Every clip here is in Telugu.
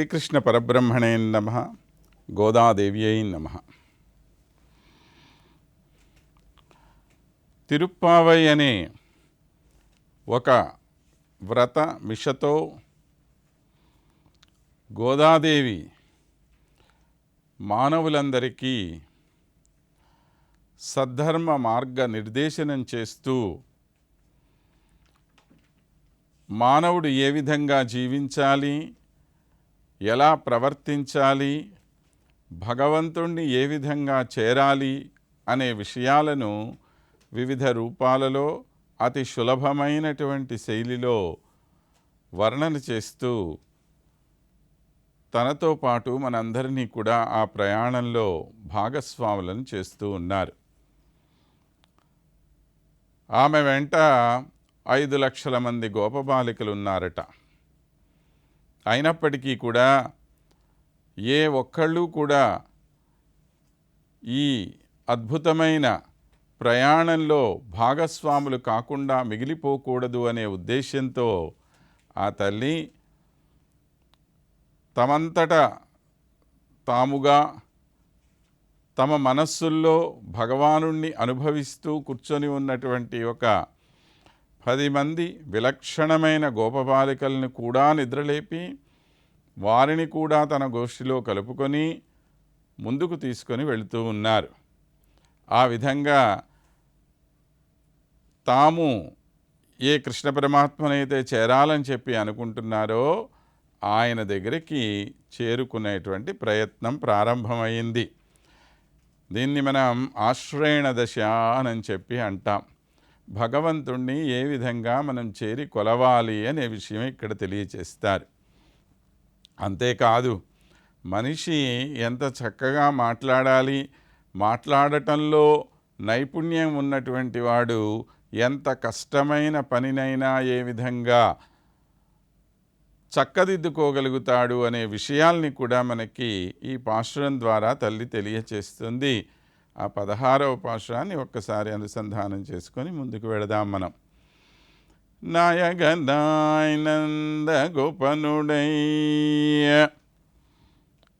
శ్రీకృష్ణ పరబ్రహ్మణే నమ గోదాదేవ్యై నమ. తిరుప్పావై అనే ఒక వ్రత మిషతో గోదాదేవి మానవులందరికీ సద్ధర్మ మార్గ నిర్దేశనం చేస్తూ మానవుడు ఏ విధంగా జీవించాలి ఎలా ప్రవర్తించాలి? భగవంతుణ్ణి ఏ విధంగా చేరాలి? అనే విషయాలను వివిధ రూపాలలో అతి సులభమైనటువంటి శైలిలో వర్ణన చేస్తూ తనతో పాటు మనందరినీ కూడా ఆ ప్రయాణంలో భాగస్వాములను చేస్తూ ఉన్నారు. ఆమె వెంట ఐదు లక్షల మంది గోపబాలికలు ఉన్నారట. అయినప్పటికీ కూడా ఏ ఒక్కళ్ళు కూడా ఈ అద్భుతమైన ప్రయాణంలో భాగస్వాములు కాకుండా మిగిలిపోకూడదు అనే ఉద్దేశంతో ఆ తల్లి తమంతట తాముగా తమ మనస్సుల్లో భగవానుణ్ణి అనుభవిస్తూ కూర్చొని ఉన్నటువంటి ఒక పది మంది విలక్షణమైన గోపబాలికలను కూడా నిద్రలేపి వారిని కూడా తన గోష్ఠిలో కలుపుకొని ముందుకు తీసుకొని వెళుతూ ఉన్నారు. ఆ విధంగా తాము ఏ కృష్ణ పరమాత్మనైతే చేరాలని చెప్పి అనుకుంటున్నారో ఆయన దగ్గరికి చేరుకునేటువంటి ప్రయత్నం ప్రారంభమైంది. దీన్ని మనం ఆశ్రయణ దశ అని చెప్పి అంటాం. భగవంతుణ్ణి ఏ విధంగా మనం చేరి కొలవాలి అనే విషయం ఇక్కడ తెలియచేస్తారు. అంతేకాదు మనిషి ఎంత చక్కగా మాట్లాడాలి మాట్లాడటంలో నైపుణ్యం ఉన్నటువంటి వాడు ఎంత కష్టమైన పనినైనా ఏ విధంగా చక్కదిద్దుకోగలుగుతాడు అనే విషయాల్ని కూడా మనకి ఈ పాశురం ద్వారా తల్లి తెలియచేస్తుంది. ఆ పదహారవ పాశురాన్ని ఒక్కసారి అనుసంధానం చేసుకొని ముందుకు వెళదాం మనం నాయగనాయనంద గోపనుడయ్య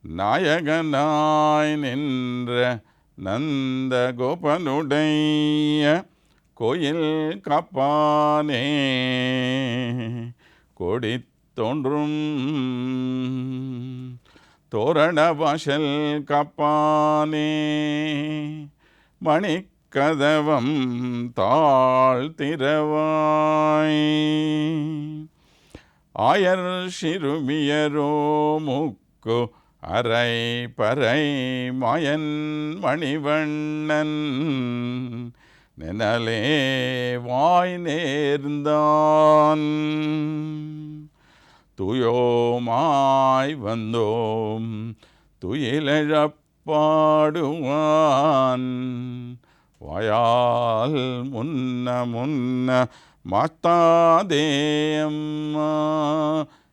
నాయగనాయ్ నింద్ర నంద గోపనుడయ్య கோயில் காப்பானே கொடி தோன்றும் தோரண வாசல் கப்பானே. மணிக்கதவம் தாழ் திறவாய் ஆயர் சிறுமியரோ முக்கு அரை பறை மாயன் மணிவண்ணன். நினலே வாய் நேர்ந்தான். துயோமாய் வந்தோம். துயிலழப்பாடுவான். வாயால் முன்ன முன்ன மாத்தாதேயம்மா.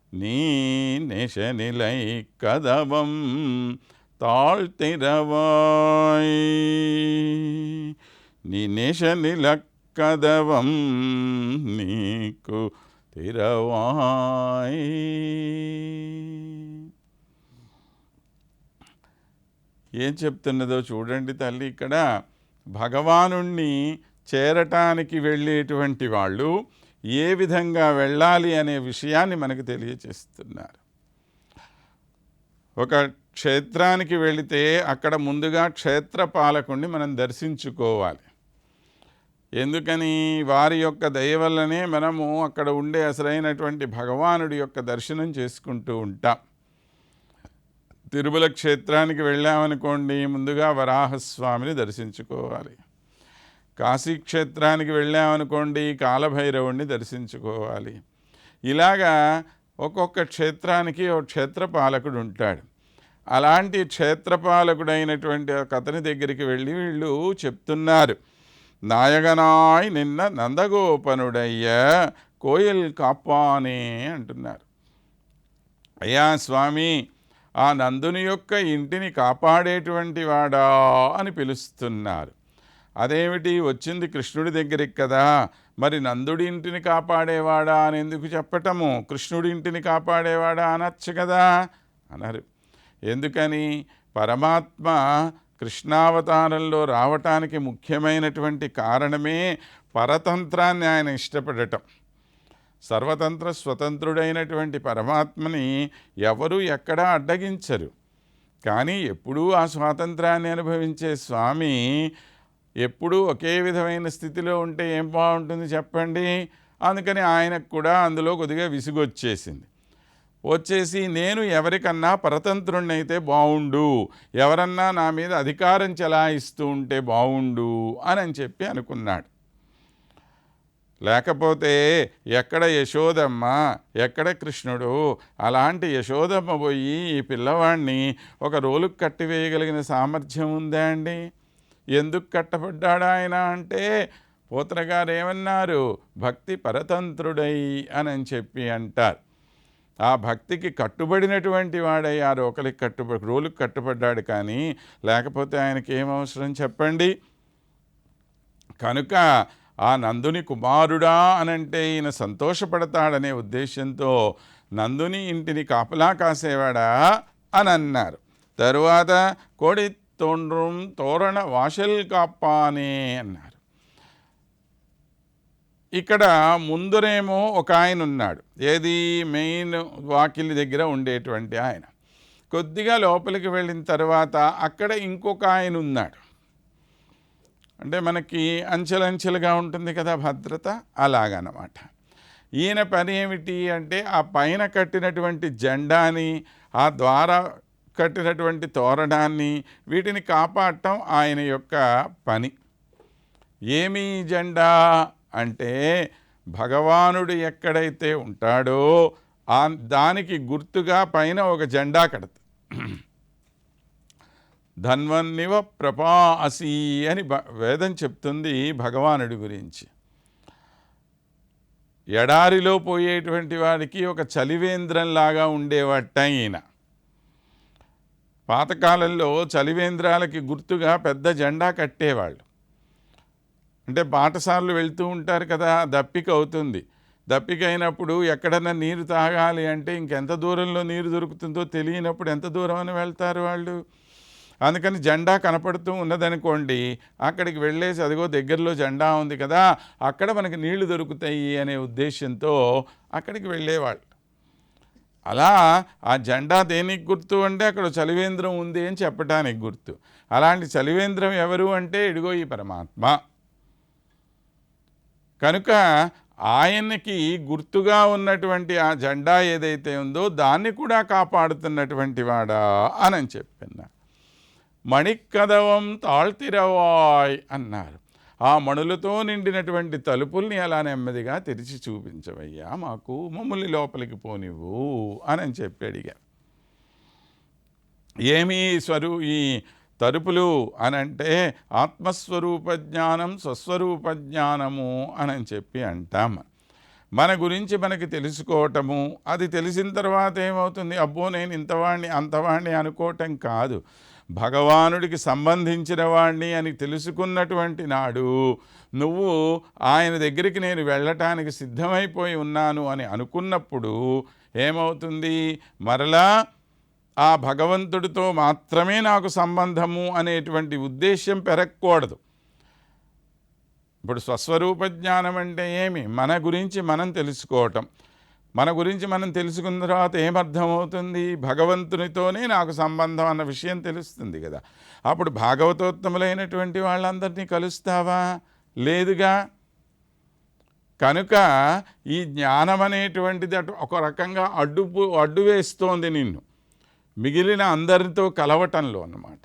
நீ நெசநிலை கதவம் தாழ்த்திரவாய். நீ நெசநில கதவம் நீக்கு తిరవాయి. ఏం చెప్తున్నదో చూడండి తల్లి ఇక్కడ భగవానుణ్ణి చేరటానికి వెళ్ళేటువంటి వాళ్ళు ఏ విధంగా వెళ్ళాలి అనే విషయాన్ని మనకు తెలియచేస్తున్నారు. ఒక క్షేత్రానికి వెళితే అక్కడ ముందుగా క్షేత్ర పాలకుణ్ణి మనం దర్శించుకోవాలి. ఎందుకని? వారి యొక్క దయ వల్లనే మనము అక్కడ ఉండే అసలైనటువంటి భగవానుడి యొక్క దర్శనం చేసుకుంటూ ఉంటాం. తిరుమల క్షేత్రానికి వెళ్ళామనుకోండి ముందుగా వరాహస్వామిని దర్శించుకోవాలి. కాశీ క్షేత్రానికి వెళ్ళామనుకోండి కాలభైరవుణ్ణి దర్శించుకోవాలి. ఇలాగా ఒక్కొక్క క్షేత్రానికి ఒక క్షేత్రపాలకుడు ఉంటాడు. అలాంటి క్షేత్రపాలకుడైనటువంటి ఒక అతని దగ్గరికి వెళ్ళి వీళ్ళు చెప్తున్నారు. నాయగనాయ్ నిన్న నందగోపనుడయ్య కోయిల్ కాపానే అంటున్నారు. అయ్యా స్వామి ఆ నందుని యొక్క ఇంటిని కాపాడేటువంటి వాడా అని పిలుస్తున్నారు. అదేమిటి? వచ్చింది కృష్ణుడి దగ్గరికి కదా. మరి నందుడి ఇంటిని కాపాడేవాడా అని ఎందుకు చెప్పటము? కృష్ణుడి ఇంటిని కాపాడేవాడా అనొచ్చు కదా అన్నారు ఎందుకని? పరమాత్మ కృష్ణావతారంలో రావటానికి ముఖ్యమైనటువంటి కారణమే పరతంత్రాన్ని ఆయన ఇష్టపడటం. సర్వతంత్ర స్వతంత్రుడైనటువంటి పరమాత్మని ఎవరు ఎక్కడా అడ్డగించరు. కానీ ఎప్పుడూ ఆ స్వాతంత్రాన్ని అనుభవించే స్వామి ఎప్పుడూ ఒకే విధమైన స్థితిలో ఉంటే ఏం బాగుంటుంది చెప్పండి? అందుకని ఆయనకు కూడా అందులో కొద్దిగా విసుగొచ్చేసింది. వచ్చేసి నేను ఎవరికన్నా పరతంత్రుణ్ణైతే బాగుండు ఎవరన్నా నా మీద అధికారం చెలాయిస్తూ ఉంటే బాగుండు అని అని చెప్పి అనుకున్నాడు. లేకపోతే ఎక్కడ యశోదమ్మ ఎక్కడ కృష్ణుడు? అలాంటి యశోదమ్మ పోయి ఈ పిల్లవాడిని ఒక రోలుకు కట్టివేయగలిగిన సామర్థ్యం ఉందా అండి? ఎందుకు కట్టబడ్డాడు ఆయన అంటే పోతనగారు ఏమన్నారు? భక్తి పరతంత్రుడై అని చెప్పి అంటారు. ఆ భక్తికి కట్టుబడినటువంటి వాడై ఆ రోకలికి కట్టుబడి రోలుకు కట్టుబడ్డాడు కానీ లేకపోతే ఆయనకి ఏం అవసరం చెప్పండి? కనుక ఆ నందుని కుమారుడా అనంటే ఈయన సంతోషపడతాడనే ఉద్దేశంతో నందుని ఇంటిని కాపలా కాసేవాడా అని అన్నారు. తరువాత కోడి తోండ్రం తోరణ వాషల్ కాప్పానే అన్నారు. ఇక్కడ ముందరేమో ఒక ఆయన ఉన్నాడు. ఏది? మెయిన్ వాకిలి దగ్గర ఉండేటువంటి ఆయన. కొద్దిగా లోపలికి వెళ్ళిన తర్వాత అక్కడ ఇంకొక ఆయన ఉన్నాడు. అంటే మనకి అంచెలంచెలుగా ఉంటుంది కదా భద్రత? అలాగనమాట. ఈయన పని ఏమిటి అంటే ఆ పైన కట్టినటువంటి జెండాని ఆ ద్వారా కట్టినటువంటి తోరణాన్ని వీటిని కాపాడటం ఆయన యొక్క పని. ఏమి జెండా? అంటే భగవానుడు ఎక్కడైతే ఉంటాడో ఆ దానికి గుర్తుగా పైన ఒక జెండా కడతాడు ధన్వన్నివ ప్రపాసి అని వేదం చెప్తుంది భగవానుడి గురించి. ఎడారిలో పోయేటువంటి వాడికి ఒక చలివేంద్రంలాగా ఉండేవాట ఈయన పాతకాలంలో చలివేంద్రాలకి గుర్తుగా పెద్ద జెండా కట్టేవాళ్ళు. అంటే బాటసార్లు వెళ్తూ ఉంటారు కదా దప్పిక అవుతుంది. దప్పిక అయినప్పుడు ఎక్కడన్నా నీరు తాగాలి అంటే ఇంకెంత దూరంలో నీరు దొరుకుతుందో తెలియనప్పుడు ఎంత దూరం అని వెళ్తారు వాళ్ళు? అందుకని జెండా కనపడుతూ ఉన్నదనుకోండి అక్కడికి వెళ్ళేసి అదిగో దగ్గరలో జెండా ఉంది కదా అక్కడ మనకి నీళ్ళు దొరుకుతాయి అనే ఉద్దేశంతో అక్కడికి వెళ్ళేవాళ్ళు. అలా ఆ జెండా దేనికి గుర్తు అంటే అక్కడ చలివేంద్రం ఉంది అని చెప్పడానికి గుర్తు. అలాంటి చలివేంద్రం ఎవరు అంటే ఇడిగో ఈ పరమాత్మ. కనుక ఆయనకి గుర్తుగా ఉన్నటువంటి ఆ జెండా ఏదైతే ఉందో దాన్ని కూడా కాపాడుతున్నటువంటి వాడా అని చెప్పిన. మణికదవం తాళ్తిరవాయ్ అన్నారు. ఆ మణులతో నిండినటువంటి తలుపుల్ని అలా నెమ్మదిగా తెరిచి చూపించవయ్యా మాకు మమ్మల్ని లోపలికి పోనివ్వు అని చెప్పి అడిగా. ఏమీ స్వరూ ఈ తలుపులు అనంటే ఆత్మస్వరూప జ్ఞానం స్వస్వరూప జ్ఞానము అని చెప్పి అంటాం. మన గురించి మనకి తెలుసుకోవటము అది తెలిసిన తర్వాత ఏమవుతుంది? అబ్బో నేను ఇంతవాణ్ణి అంతవాణ్ణి అనుకోవటం కాదు. భగవానుడికి సంబంధించిన వాణ్ణి అని తెలుసుకున్నటువంటి నాడు నువ్వు ఆయన దగ్గరికి నేను వెళ్ళటానికి సిద్ధమైపోయి ఉన్నాను అని అనుకున్నప్పుడు ఏమవుతుంది? మరలా ఆ భగవంతుడితో మాత్రమే నాకు సంబంధము అనేటువంటి ఉద్దేశ్యం పెరగకూడదు. ఇప్పుడు స్వస్వరూప జ్ఞానం అంటే ఏమి? మన గురించి మనం తెలుసుకోవటం. మన గురించి మనం తెలుసుకున్న తర్వాత ఏమర్థమవుతుంది? భగవంతునితోనే నాకు సంబంధం అన్న విషయం తెలుస్తుంది కదా. అప్పుడు భాగవతోత్తములైనటువంటి వాళ్ళందరినీ కలుస్తావా? లేదుగా? కనుక ఈ జ్ఞానం అనేటువంటిది అటు ఒక రకంగా అడ్డు అడ్డు వేస్తోంది నిన్ను. మిగిలిన అందరితో కలవటంలో అన్నమాట.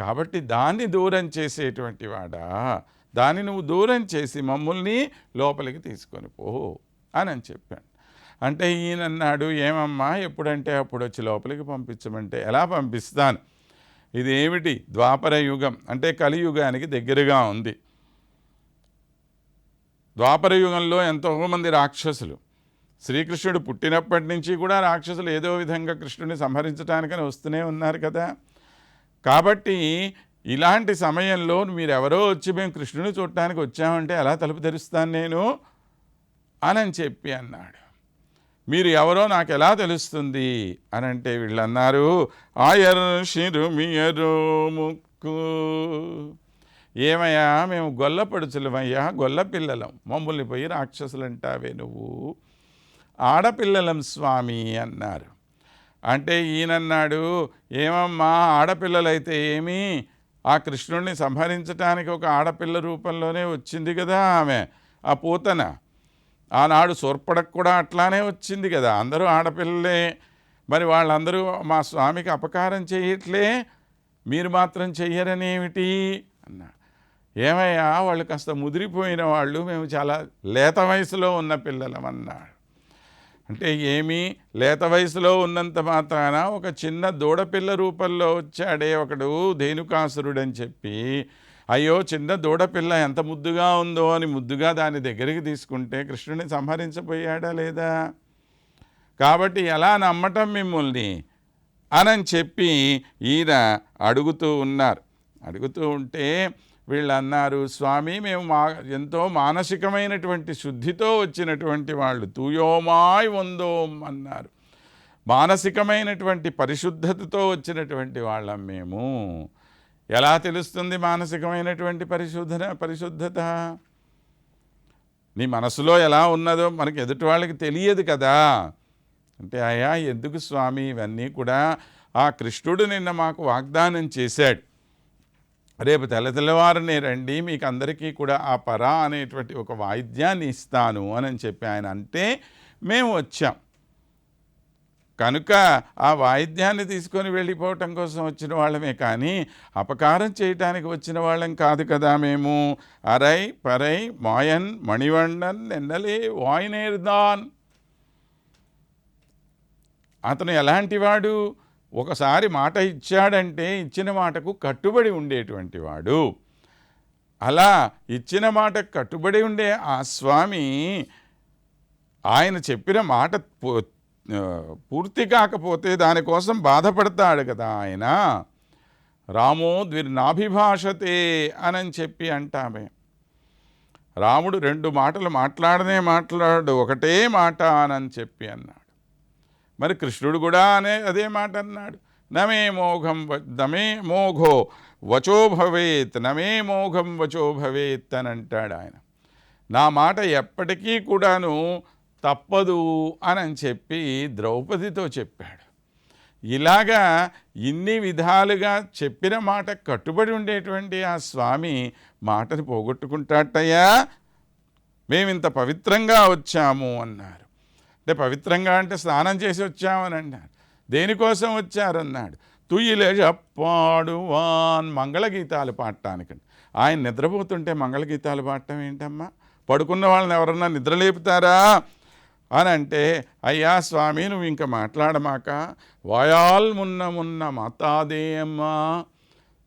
కాబట్టి దాన్ని దూరం చేసేటువంటి వాడా? దాన్ని నువ్వు దూరం చేసి మమ్మల్ని లోపలికి తీసుకొని పో అని అని చెప్పాను అంటే ఈయనన్నాడు ఏమమ్మా ఎప్పుడంటే అప్పుడు వచ్చి లోపలికి పంపించమంటే ఎలా పంపిస్తాను? ఇది ఏమిటి ద్వాపర యుగం అంటే కలియుగానికి దగ్గరగా ఉంది. ద్వాపర యుగంలో ఎంతోమంది రాక్షసులు శ్రీకృష్ణుడు పుట్టినప్పటి నుంచి కూడా రాక్షసులు ఏదో విధంగా కృష్ణుడిని సంహరించడానికని వస్తూనే ఉన్నారు కదా. కాబట్టి ఇలాంటి సమయంలో మీరెవరో వచ్చి మేము కృష్ణుని చూడటానికి వచ్చామంటే ఎలా తలుపు తెరుస్తాను నేను? అని చెప్పి అన్నాడు. మీరు ఎవరో నాకు ఎలా తెలుస్తుంది? అని అంటే వీళ్ళన్నారు ఆయరు ఆయర్ ముక్కు. ఏమయ్యా మేము గొల్లపడుచులమయ్యా గొల్ల పిల్లలం మమ్మల్ని పోయి రాక్షసులు అంటావే నువ్వు. ఆడపిల్లలం స్వామి అన్నారు. అంటే ఈయనన్నాడు ఏమమ్మా ఆడపిల్లలైతే ఏమి? ఆ కృష్ణుడిని సంహరించడానికి ఒక ఆడపిల్ల రూపంలోనే వచ్చింది కదా ఆమె ఆ పూతన. ఆనాడు సోర్పడకు కూడా అట్లానే వచ్చింది కదా అందరూ ఆడపిల్లలే. మరి వాళ్ళందరూ మా స్వామికి అపకారం చేయట్లే? మీరు మాత్రం చెయ్యరనేమిటి? అన్నా ఏమయ్యా వాళ్ళు కాస్త ముదిరిపోయిన వాళ్ళు మేము చాలా లేత వయసులో ఉన్న పిల్లలం అన్నాడు. అంటే ఏమీ లేత వయసులో ఉన్నంత మాత్రాన ఒక చిన్న దూడపిల్ల రూపంలో వచ్చాడే ఒకడు ధేనుకాసురుడు అని చెప్పి అయ్యో చిన్న దూడపిల్ల ఎంత ముద్దుగా ఉందో అని ముద్దుగా దాని దగ్గరికి తీసుకుంటే కృష్ణుని సంహరించబోయాడా లేదా? కాబట్టి ఎలా నమ్మటం మిమ్మల్ని అని చెప్పి ఈయన అడుగుతూ ఉన్నారు. అడుగుతూ ఉంటే వీళ్ళు అన్నారు స్వామి మేము మా ఎంతో మానసికమైనటువంటి శుద్ధితో వచ్చినటువంటి వాళ్ళు తూయోమాయ్ వందోం అన్నారు. మానసికమైనటువంటి పరిశుద్ధతతో వచ్చినటువంటి వాళ్ళం మేము. ఎలా తెలుస్తుంది మానసికమైనటువంటి పరిశుద్ధన పరిశుద్ధత? నీ మనసులో ఎలా ఉన్నదో మనకి ఎదుటి వాళ్ళకి తెలియదు కదా. అంటే అయా ఎందుకు స్వామి ఇవన్నీ కూడా ఆ కృష్ణుడు నిన్న మాకు వాగ్దానం చేశాడు. రేపు తెల్లతెల్లవారునే రండి మీకు అందరికీ కూడా ఆ పరా అనేటువంటి ఒక వాయిద్యాన్ని ఇస్తాను అని చెప్పి ఆయన అంటే మేము వచ్చాం. కనుక ఆ వాయిద్యాన్ని తీసుకొని వెళ్ళిపోవటం కోసం వచ్చిన వాళ్ళమే కానీ అపకారం చేయటానికి వచ్చిన వాళ్ళం కాదు కదా మేము. అరై పరై మాయన్ మణివండన్ నెన్నలే వాయినేర్దాన్. అతను ఎలాంటివాడు వాడు? ఒకసారి మాట ఇచ్చాడంటే ఇచ్చిన మాటకు కట్టుబడి ఉండేటువంటి వాడు. అలా ఇచ్చిన మాటకు కట్టుబడి ఉండే ఆ స్వామి ఆయన చెప్పిన మాట పూ- పూర్తి కాకపోతే దానికోసం బాధపడతాడు కదా ఆయన. రామో ద్విర్నాభిభాషతే అని చెప్పి అంటామే. రాముడు రెండు మాటలు మాట్లాడనే మాట్లాడు ఒకటే మాట అని చెప్పి అన్నాడు. మరి కృష్ణుడు కూడా అనే అదే మాట అన్నాడు. నమే మోఘం వ- నమే మోఘో వచో భవేత్ నమే మోఘం వచో భవేత్ అని అంటాడు ఆయన. నా మాట ఎప్పటికీ కూడాను తప్పదు అని చెప్పి ద్రౌపదితో చెప్పాడు. ఇలాగా ఇన్ని విధాలుగా చెప్పిన మాట కట్టుబడి ఉండేటువంటి ఆ స్వామి మాటను పోగొట్టుకుంటాటయ్యా మేమింత పవిత్రంగా వచ్చాము అన్నారు. అంటే పవిత్రంగా అంటే స్నానం చేసి వచ్చామని అన్నాడు దేనికోసం వచ్చారన్నాడు. తుయ్యిలే చెప్పాడువాన్ మంగళగీతాలు పాడటానికి ఆయన నిద్రపోతుంటే మంగళగీతాలు పాడటం ఏంటమ్మా? పడుకున్న వాళ్ళని ఎవరన్నా నిద్రలేపుతారా అని అంటే అయ్యా స్వామి నువ్వు ఇంకా మాట్లాడమాక వాయాల్ మున్న మున్న మాతాదేయమ్మా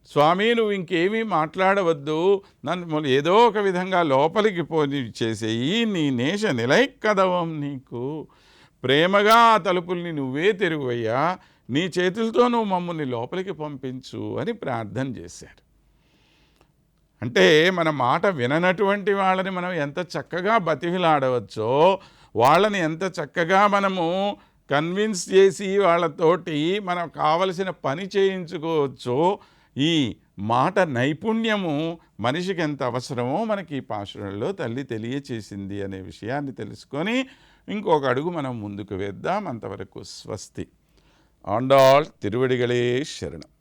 స్వామి నువ్వు ఇంకేమీ మాట్లాడవద్దు. నన్ను ఏదో ఒక విధంగా లోపలికి పోని చేసేయి. నీ నేష నిలైక్కదవం నీకు. ప్రేమగా ఆ తలుపుల్ని నువ్వే తెరువయ్యా. నీ చేతులతో నువ్వు మమ్మల్ని లోపలికి పంపించు అని ప్రార్థన చేశారు అంటే మన మాట విననటువంటి వాళ్ళని మనం ఎంత చక్కగా బతికిలాడవచ్చో వాళ్ళని ఎంత చక్కగా మనము కన్విన్స్ చేసి వాళ్ళతోటి మనం కావలసిన పని చేయించుకోవచ్చో ఈ మాట నైపుణ్యము మనిషికి ఎంత అవసరమో మనకి ఈ పాశురంలో తల్లి తెలియచేసింది అనే విషయాన్ని తెలుసుకొని ఇంకొక అడుగు మనం ముందుకు వేద్దాం. అంతవరకు స్వస్తి. ఆండాళ్ తిరువడిగలే శరణం.